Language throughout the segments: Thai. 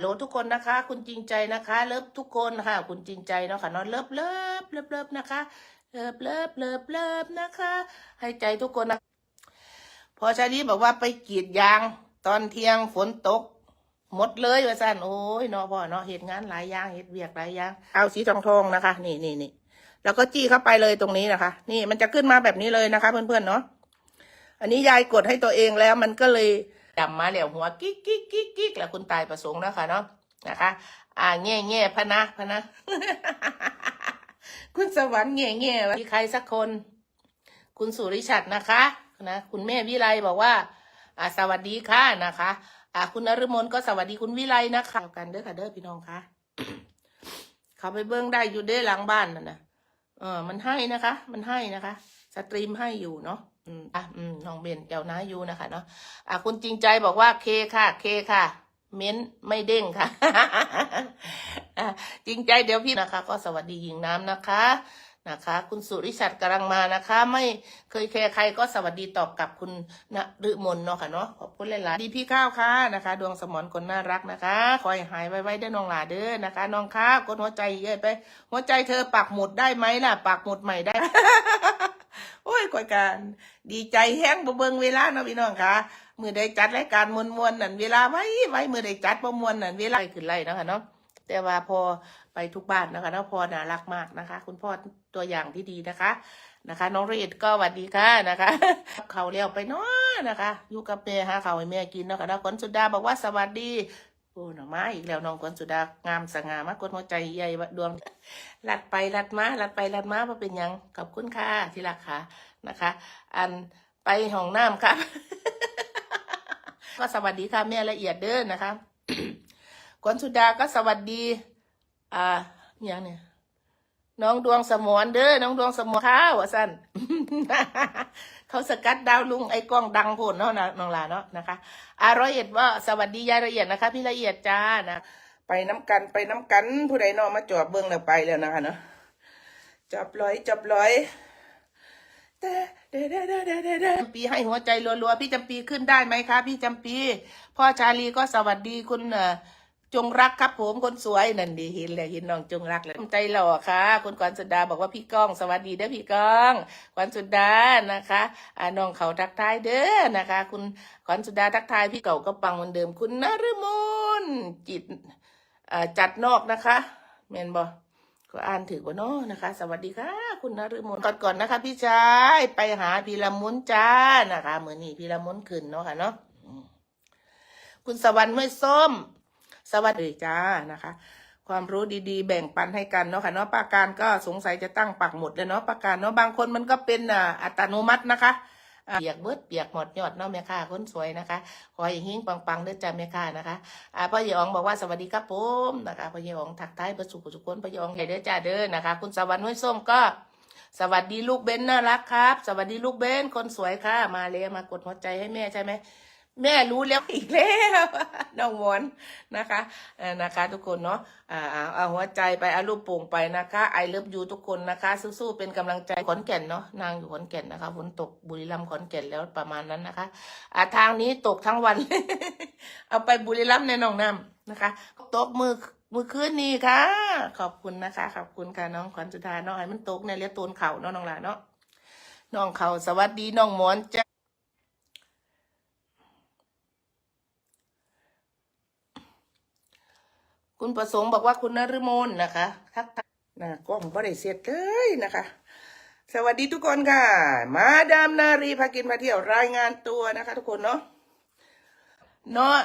โหลทุกคนนะคะ คุณจริงใจนะคะ เลิฟทุกคนค่ะ คุณจริงใจเนาะค่ะนอนเลิฟเลิฟเลิฟเลิฟนะคะเลิฟเลิฟเลิฟเลิฟนะคะ ให้ใจทุกคนนะพอชาลีบอกว่าไปกรีดยาง ตอนเที่ยงฝนตก หมดเลยว่าสันโอ้ยเนาะพ่อเนาะเหตุงานหลายอย่างเหตุเวียกหลายอย่างเอาสีทองทองนะคะ นี่นี่นี่แล้วก็จี้เข้าไปเลยตรงนี้นะคะ นี่มันจะขึ้นมาแบบนี้เลยนะคะ เพื่อนๆเนาะอันนี้ยายกดให้ตัวเองแล้วมันก็เลย จำมาแล้วหัวกิ๊กกิ๊กกิ๊กกิ๊กแล้วคุณตายประสงค์นะคะเนาะนะคะ อ่าแง่แง่พะนะพะนะ คุณสวรรค์แง่แง่มีใครสักคน คุณสุริชัดนะคะนะคุณแม่วิไลบอกว่า อ่า สวัสดีค่ะนะคะ อ่า คุณนฤมลก็สวัสดีคุณวิไลนะคะเอากันเด้อค่ะเด้อพี่น้องคะเขาไปเบิ้องได้อยู่เด้อหลังบ้านนั่นนะเออ มันให้นะคะ มันให้นะคะ สตรีมให้อยู่เนาะ อืมอะอืมน้องเบนเจ้าน้ายูนะคะเนาะอะคุณจริงใจบอกว่าเคค่ะ เคค่ะ เม้นไม่เด้งค่ะะจริงใจเดี๋ยวพี่นะคะ ก็สวัสดีหญิงน้ำนะคะนะคะคุณสุริชัดกำลังมานะคะ ไม่เคยแคร์ใครก็สวัสดีตอบกลับคุณณฤมลเนาะค่ะเนาะขอบคุณหลายๆดีพี่ข้าวค่ะนะคะ ดวงสมรคนน่ารักนะคะคอยหายไว้ๆเด้น้องหลาเด้อนะคะ น้องข้าวกดหัวใจเยอะไป หัวใจเธอปักหมุดได้ไหมล่ะปักหมุดใหม่ได้ โอ้ยกวยการดีใจแห้งบ่เบิงเวลาเนาะพี่น้องค่ะมือใดจัดรายการมวนมวนนั่นเวลาไว้ไว้มือใดจัดบ่มวนนั่นเวลาขึ้นไล่นะคะเนาะแต่ว่าพอไปทุกบ้านนะคะเนาะพอน่ารักมากนะคะ คุณพ่อตัวอย่างที่ดีนะคะนะคะ น้องเรดก็สวัสดีค่ะนะคะเขาเลี้ยวไปเนาะนะคะอยู่กับแม่หาเขาให้แม่กินนะคะนะคนสุดาบอกว่าสวัสดี โอ้หน่อมาอีกแล้วน้องกวนสุดางามสง่ามากกดหัวใจใหญ่ดวงลัดไปลัดมาลัดไปลัดมาว่าเป็นยังขอบคุณค่ะที่รักค่ะนะคะ อันไปห้องน้ำค่ะก็สวัสดีค่ะแม่ละเอียดเด้อนะคะกวนสุดาก็สวัสดี อ่าอย่างเนี่ย น้องดวงสมรเด้อน้องดวงสมรข้าวสั้นเขาสกัดดาวลุงไอ้กล้องดังโผล่เนาะนะน้องลาเนาะนะคะอารอยเอ็ดว่าสวัสดียายละเอียดนะคะ พี่ละเอียดจ้านะไปน้ำกันไปน้ำกันผู้ใดนอมาจอบเบิ้งแล้วไปแล้วนะคะเนาะจับร้อยจับร้อยเด้เด้เด้เด้เด้เด้เด้จำปีให้หัวใจรัวๆพี่จำปีขึ้นได้ไหมคะ พี่จำปี พ่อชาลีก็สวัสดีคุณเอ่อ จงรักครับผมคนสวยนั่นดีเห็นแล้วเห็นน้องจงรักแล้วใจหล่อค่ะ คุณกรสุดาบอกว่าพี่ก้อง สวัสดีเด้อพี่ก้องกรสุดานะคะอ่าน้องเขาทักทายเด้อนะคะ คุณกรสุดาทักทายพี่เก่าก็ปังเหมือนเดิม คุณนฤมลจิตอ่อจัดนอกนะคะเมนบอก็อ่านถือว่านาะนะคะ สวัสดีค่ะ คุณนฤมลก่อนก่อนๆนะคะ พี่ชายไปหาพีละมุนจ้านะคะเหมือนนี่พีละมุนขึ้นเนาะค่ะเนาะคุณสวรรค์ห้วยส้ม สวัสดีจ้านะคะ ความรู้ดีๆ แบ่งปันให้กันเนาะค่ะเนาะปาการก็สงสัยจะตั้งปักหมดเลยเนาะปาการเนาะบางคนมันก็เป็นอ,อัตโนมัตินะคะเปียกเบิดเปียกหมดยอดเนาะแม่ค้าคนสวยนะคะ ขอให้หิ้งปังๆเด้อจ้าแม่ค้านะคะอ่าพ่อเยองบอกว่าสวัสดีครับผมนะคะพ่อเยองทักทายประสุขสุขคนพ่อเยองใหญ่เด้อจ้าเด้อนะคะ คุณสวรรค์ห้วยส้มก็ สวัสดีลูกเบนน่ารักครับ สวัสดีลูกเบนคนสวยค่ะ มาเลยมากดหัวใจให้แม่ใช่ไหม แม่รู้แล้วอีกแล้วน้องหมอนนะคะนะคะ ทุกคนเนาะอ่าเอาหัวใจไปเอารูปโป่งไปนะคะไอเลิฟยูทุกคนนะคะสู้ๆเป็นกำลังใจขอนแก่นเนาะนางอยู่ขอนแก่นนะคะฝนตกบุรีรัมย์ขอนแก่นแล้วประมาณนั้นนะคะอ่าทางนี้ตกทั้งวัน เอาไปบุรีรัมย์ในหนองน้ำนะคะตกมือมือคืนนี้ค่ะ ขอบคุณนะคะขอบคุณค่ะน้องขวัญสุธาน้องให้มันตกในเรียกตูนเข่าเนาะน้องหลาเนาะน้องเข่าสวัสดีน้องหมอนจ้า คุณประสงค์บอกว่าคุณนฤมลนะคะทักทายนะกล้องบ่ได้เสร็จเลยนะคะ สวัสดีทุกคนค่ะ มาดามนารีพากินมาเที่ยวรายงานตัวนะคะ ทุกคนเนาะเนาะ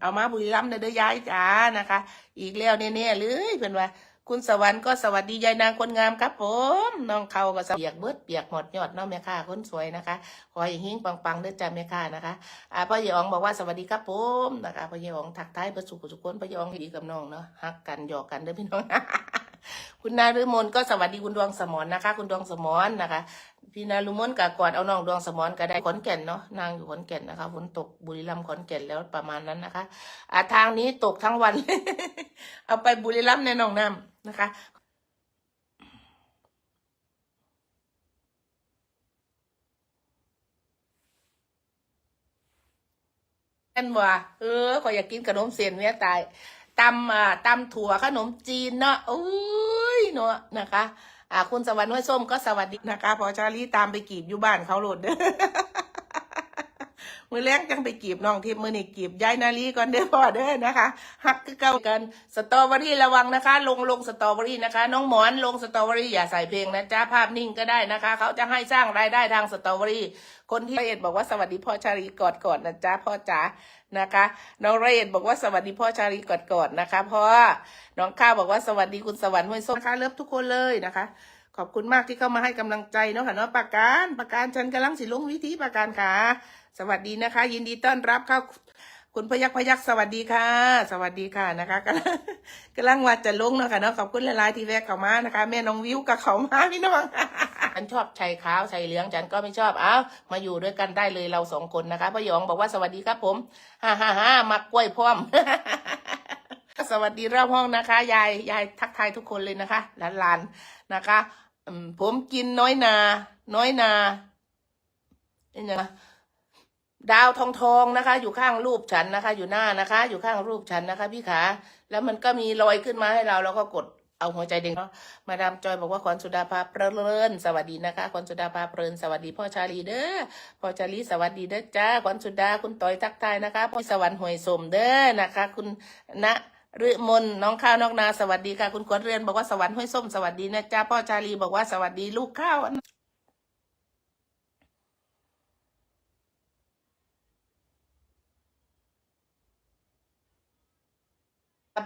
เอามาบุรีรัมย์เด้อเด้อยายจ้านะคะ อีกแล้วเนี่ยๆเลยเป็นว่า คุณสวรรค์ก็สวัสดียายนางคนงามครับผมน้องเขาก็เปียกเบิดเปียกหมดยอดเน้องแม่ค่ะคนสวยนะคะขอให้หิ้งปังๆด้วยจ้าแม่ค่ะนะคะอ่าพ่อเยองบอกว่าสวัสดีครับผมนะคะพ่อเยองถักท้ายประสุขสุขคนพ่อเยองดีกับน้องเนาะฮักกันหยอกกันเด้อพี่น้อง คุณนาฤมลก็สวัสดีคุณดวงสมรนนะคะ คุณดวงสมรนนะคะ พี่นารุมนกับกอดเอาน้องดวงสมรก็ได้ขอนแก่นเนาะนางอยู่ขอนแก่นนะคะฝนตกบุรีรัมย์ขอนแก่นแล้วประมาณนั้นนะคะอ่าทางนี้ตกทั้งวัน เอาไปบุรีรัมย์ในหนองน้ำนะคะแม่นว่าเออขออยากกินขนมเส้นเมียตาย ตำอ่าตำถั่วขนมจีนเนาะอุ้ยเนาะนะคะ อ่าคุณสวรรค์ห้วยส้มก็สวัสดีนะคะ พอชาลีตามไปกีบอยู่บ้านเขาโหลดเด้อ มือแรกจังไปกีบน้องทิพย์มือนี่กีบยายนาลีก่อนเด้อพ่อเด้อนะคะฮักคือเก่ากันสตรอเบอรี่ระวังนะคะ ลงลงสตรอเบอรี่นะคะ น้องหมอนลงสตรอเบอรี่อย่าใส่เพลงนะจ้าภาพนิ่งก็ได้นะคะ เขาจะให้สร้างรายได้ทางสตรอเบอรี่ คนที่ละเอียดบอกว่าสวัสดีพ่อชาลีกอดกอดนะจ้าพ่อจ๋านะคะ น้องละเอียดบอกว่าสวัสดีพ่อชาลีกอดกอดนะคะพ่อน้องข้าวบอกว่าสวัสดีคุณสวรรค์ห้วยส้มนะคะเลิฟทุกคนเลยนะคะ ขอบคุณมากที่เข้ามาให้กำลังใจเนาะค่ะเนาะปากการปากการฉันกำลังสิลงวิธีปากการค่ะ สวัสดีนะคะ ยินดีต้อนรับเข้าคุณพยักพยักสวัสดีค่ะ สวัสดีค่ะนะคะกำลังกำลังว่าจะลงเนาะค่ะเนาะขอบคุณหลายๆที่แวะเข้ามานะคะ แม่น้องวิวกับเขามาพี่น้องฉันชอบชายขาวชายเหลืองฉันก็ไม่ชอบเอ้ามาอยู่ด้วยกันได้เลยเราสองคนนะคะพยองบอกว่าสวัสดีครับผมฮ่าฮ่าฮ่ามักกล้วยพร้อมสวัสดีรอบห้องนะคะ ยายยายทักทายทุกคนเลยนะคะหลานๆนะคะ ผมกินน้อยนา น้อยนานี่นะดาวทองทองนะคะ อยู่ข้างรูปฉันนะคะ อยู่หน้านะคะ อยู่ข้างรูปฉันนะคะ พี่ขา แล้วมันก็มีรอยขึ้นมาให้เราเราก็กดเอาหัวใจเด้งเนาะมาดามจอยบอกว่าขวัญสุดาภาเพลินสวัสดีนะคะขวัญสุดาภาเพลินสวัสดีพ่อชาลีเด้อพ่อชาลีสวัสดีเด้อจ้าขวัญสุดาคุณต่อยทักทายนะคะพ่อสวรรค์หวยสมเด้อนะคะ คุณณ ฤมนน้องข้าวนอกนาสวัสดีค่ะ คุณขวัญเรือนบอกว่าสวรรค์ห้วยส้มสวัสดีนะจ้าพ่อชาลีบอกว่าสวัสดีลูกข้าว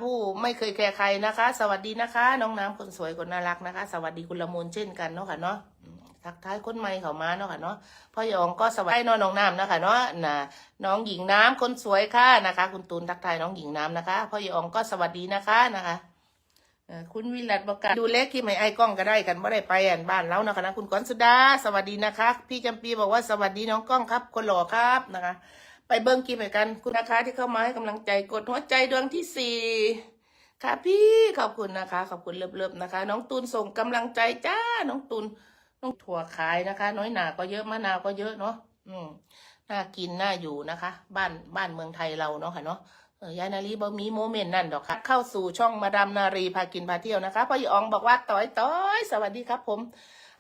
ผู้ไม่เคยแคร์ใครนะคะ สวัสดีนะคะ น้องน้ำคนสวยคนน่ารักนะคะ สวัสดีคุณละมุนเช่นกันเนาะค่ะเนาะ ทักทายคนใหม่เขามาเนาะค่ะเนาะพ่อยองก็สวัสดีน้องน้องน้ำนะคะเนาะนะน้องหญิงน้ำคนสวยค่ะนะคะ คุณตูนทักทายน้องหญิงน้ำนะคะพ่อยองก็สวัสดีนะคะนะคะคุณวิรัตบอกกันดูเล็กที่ไม่ไอ้กล้องก็ได้กันไม่ได้ไปอ่านบ้านแล้วนะคะนะคุณกอนสุดาสวัสดีนะคะ พี่จำปีบอกว่าสวัสดีน้องกล้องครับ คนหล่อครับนะคะ ไปเบิ้งกินไปกันคุณนะคะที่เข้ามาให้กำลังใจกดหัวใจดวงที่สี่ค่ะพี่ขอบคุณนะคะ ขอบคุณเลิฟๆนะคะ น้องตูนส่งกำลังใจจ้าน้องตูน น้องถั่วขายนะคะ น้อยหนาก็เยอะมะนาวก็เยอะเนาะอืมน่ากินน่าอยู่นะคะ บ้านบ้านเมืองไทยเราเนาะค่ะเนาะยายนารีบ่มีโมเมนต์นั่นดอกค่ะ เข้าสู่ช่องมาดามนารีพากินพาเที่ยวนะคะพ่อหยองบอกว่าต้อยต้อยสวัสดีครับ ผม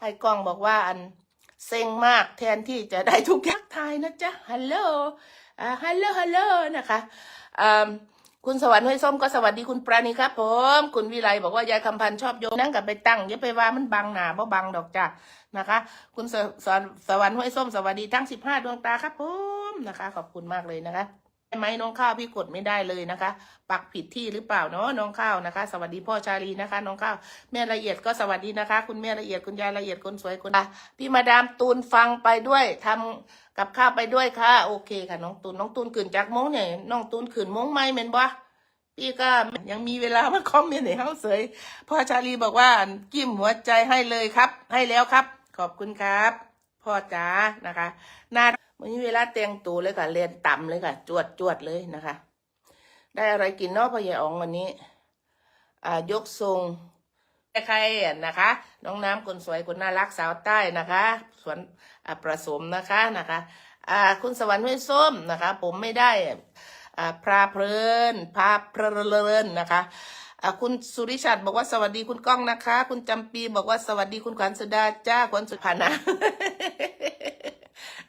ไอ้กองบอกว่าอันเซ็งมากแทนที่จะได้ทุกยักทายนะจ๊ะฮัลโหลอ่าฮัลโหลฮัลโหลนะคะอ่า คุณสวรรค์ห้วยส้มก็สวัสดีคุณปราณีครับผมคุณวิไลบอกว่ายายคำพันธ์ชอบโยนนั่งกับไปตั้งอย่าไปว่ามันบังหนาเพราะบังดอกจ้ะนะคะ คุณสสสวรรค์ห้วยส้มสวัสดีทั้งสิบห้าดวงตาครับผมนะคะ ขอบคุณมากเลยนะคะ ใช่ไหมน้องข้าวพี่กดไม่ได้เลยนะคะ ปักผิดที่หรือเปล่าเนาะน้องข้าวนะคะ สวัสดีพ่อชาลีนะคะ น้องข้าวแม่ละเอียดก็สวัสดีนะคะ คุณแม่ละเอียดคุณยายละเอียดคนสวยคนพี่มาดามตูนฟังไปด้วยทำกับข้าวไปด้วยค่ะ โอเคค่ะ น้องตูนน้องตูนขืนจากโมงเนี่ยน้องตูนขืนโมงไม่เมนบ่พี่ก็ยังมีเวลามาคอมเมนต์ในเฮาเสยพ่อชาลีบอกว่ากิ้มหัวใจให้เลยครับ ให้แล้วครับ ขอบคุณครับ พ่อจ๋านะคะนา วันนี้เวลาแต่งตัวเลยค่ะเรียนต่ำเลยค่ะ จวดจวดเลยนะคะ ได้อะไรกินนาะพ่อใหญ่อองวันนี้อ่ายกทรงใครๆนะคะ น้องน้ำคนสวยคนน่ารักสาวใต้นะคะ สวนประสมนะคะนะคะอ่าคุณสวรรค์ห้วยส้มนะคะ ผมไม่ได้อ่าพราเพลินพาเพลินนะคะอ่าคุณสุริชัดบอกว่าสวัสดีคุณก้องนะคะ คุณจำปีบอกว่าสวัสดีคุณขวัญสุดาจ้าขวัญสุพรรณนะ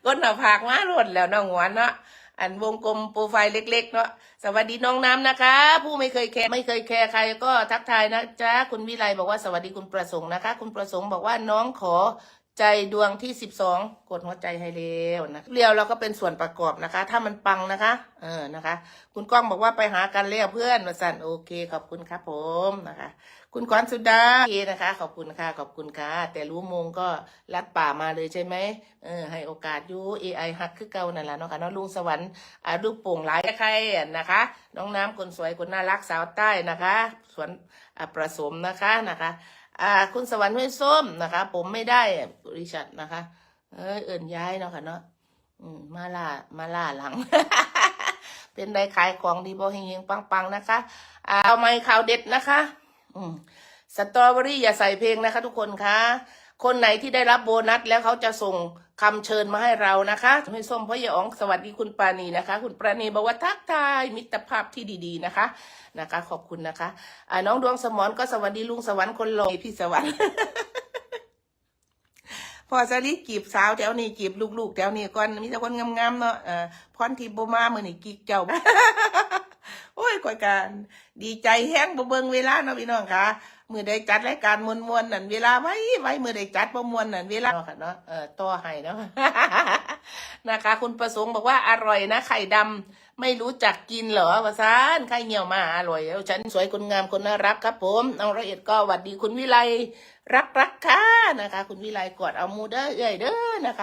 ก้นหน้าผากมาหลดแล้วน้องหวานเนาะอันวงกลมโปรไฟล์เล็ก ๆ เนาะสวัสดีน้องน้ำนะคะ ผู้ไม่เคยแคร์ไม่เคยแคร์ใครก็ทักทายนะจ๊ะคุณวิไลบอกว่าสวัสดีคุณประสงค์นะคะ คุณประสงค์บอกว่าน้องขอ ใจดวงที่สิบสองกดหัวใจให้เร็วนะเรียวเราก็เป็นส่วนประกอบนะคะ ถ้ามันปังนะคะ เออนะคะ คุณก้องบอกว่าไปหากันเรียเพื่อนมาสั่นโอเค ขอบคุณครับผมนะคะ คุณขวัญสุดาโอเคนะคะ ขอบคุณค่ะขอบคุณค่ะแต่รู้มงก็ลัดป่ามาเลยใช่ไหมเออให้โอกาสยู AI ฮักคือเก่านั่นแหละเนาะค่ะเนาะลุงสวรรค์อ่าลูกโป่งหลายใครนะคะ น้องน้ำคนสวยคนน่ารักสาวใต้นะคะสวนอ่าประสมนะคะนะคะ อ่า คุณสวรรค์ห้วยส้มนะคะ ผมไม่ได้บริษัทนะคะ เออเอิ่นย้ายเนาะค่ะเนาะอืมมาล่ามาล่าหลัง เป็นได้ขายของดีบ่เฮงๆปังๆนะคะอ่าเอาไม้ข่าวเด็ดนะคะ อืมสตรอเบอรี่อย่าใส่เพลงนะคะ ทุกคนค่ะ คนไหนที่ได้รับโบนัสแล้วเขาจะส่งคำเชิญมาให้เรานะคะให้ส้มพ่อยาอ๋องสวัสดีคุณปราณีนะคะ คุณปราณีบอกว่าทักทายมิตรภาพที่ดีๆนะคะนะคะ ขอบคุณนะคะอ่าน้องดวงสมรก็สวัสดีลุงสวรรค์คนหล่อพี่สวรรค์พอสลิกีบสาวแถวนี้กีบลูกๆแถวนี้ก่อนมีแต่คนงามๆเนาะเอ่อพรทิพย์บมาเมื้อนี้กิกเจ้าโอ้ยก่อยการ ดีใจแห้งบ่เบิงเวลาเนาะพี่น้องค่ะ มือใดจัดรายการมวนๆนั่นเวลาไว้ไว้มือใดจัดบ่ม่วนนั่นเวลาเนาะค่ะเนาะเออต่อให้เนาะนะคะ คุณประสงค์บอกว่าอร่อยนะ ไข่ดำไม่รู้จักกินเหรอวะซานไข่เหี่ยวมาอร่อยแล้วฉันสวยคนงามคนน่ารักครับ ผมน้องละเอียดก็หวัดดีคุณวิไลรักรักค่ะนะคะ คุณวิไลกอดเอามูเด้อเอ้ยเด้อนะคะ